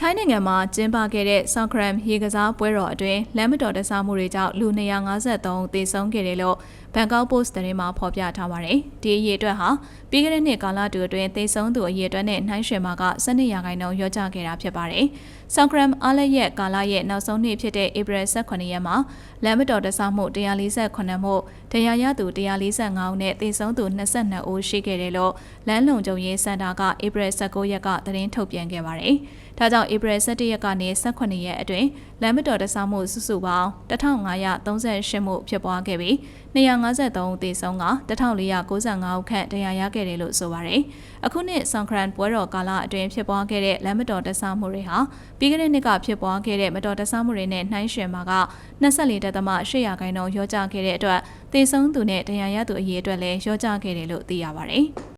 ထိုင်းနိုင်ငံမှာကျင်းပခဲ့တဲ့ဆော့ခရမ်ရေကစားပွဲတော်အတွင်းလမ်းမတော်တဆမှုတွေကြောင့်လူ253ဦးသေဆုံးခဲ့တယ်လို့ဘန်ကောက်ပို့စ်သတင်းမှာဖော်ပြထားပါတယ်။ဒီအရေးအတွက်ဟာပြီးခဲ့တဲ့နှစ်ကာလတူအတွင်းသေဆုံးသူအရေးအတွက်နဲ့နှိုင်းယှဉ်မှာက12ရာခိုင်နှုန်းလျော့ကျခဲ့တာဖြစ်ပါတယ်။ဆော့ခရမ်အားလက်ရဲ့ကာလရဲ့နောက်ဆုံးနေ့ဖြစ်တဲ့ဧပြီ18ရက်မှာလမ်းမတော်တဆမှု148မှုတရားရသူ145ဦးနဲ့သေဆုံးသူ22ဦးရှိခဲ့တယ်လို့လမ်းလုံခြုံရေးစင်တာကဧပြီ19ရက်ကသတင်းထုတ်ပြန်ခဲ့ပါတယ်။ဒါကြောင့်ဧပြီ17ရက်ကနေ18ရက်အတွင်းလမ်းမတော်တဆမှုစုစုပေါင်း1538မှုဖြစ်ပွားခဲ့ပြီး253ဦးသေဆုံးက1495ဦးခန့်တရားရခဲ့တယ်လို့ဆိုပါတယ်။အခုနှစ်ဆန်ခရန်ပွဲတော်ကာလအတွင်းဖြစ်ပွားခဲ့တဲ့လမ်းမတော်တဆမှုတွေဟာပြီးခဲ့တဲ့နှစ်ကဖြစ်ပွားခဲ့တဲ့မတော်တဆမှုတွေနဲ့နှိုင်းယှဉ်မှာက24.8ရာခိုင်နှုန်းလျော့ကျခဲ့တဲ့အတွက်သေဆုံးသူနဲ့တရားရသူအရေးအတွက်လည်းလျော့ကျခဲ့တယ်လို့သိရပါတယ်။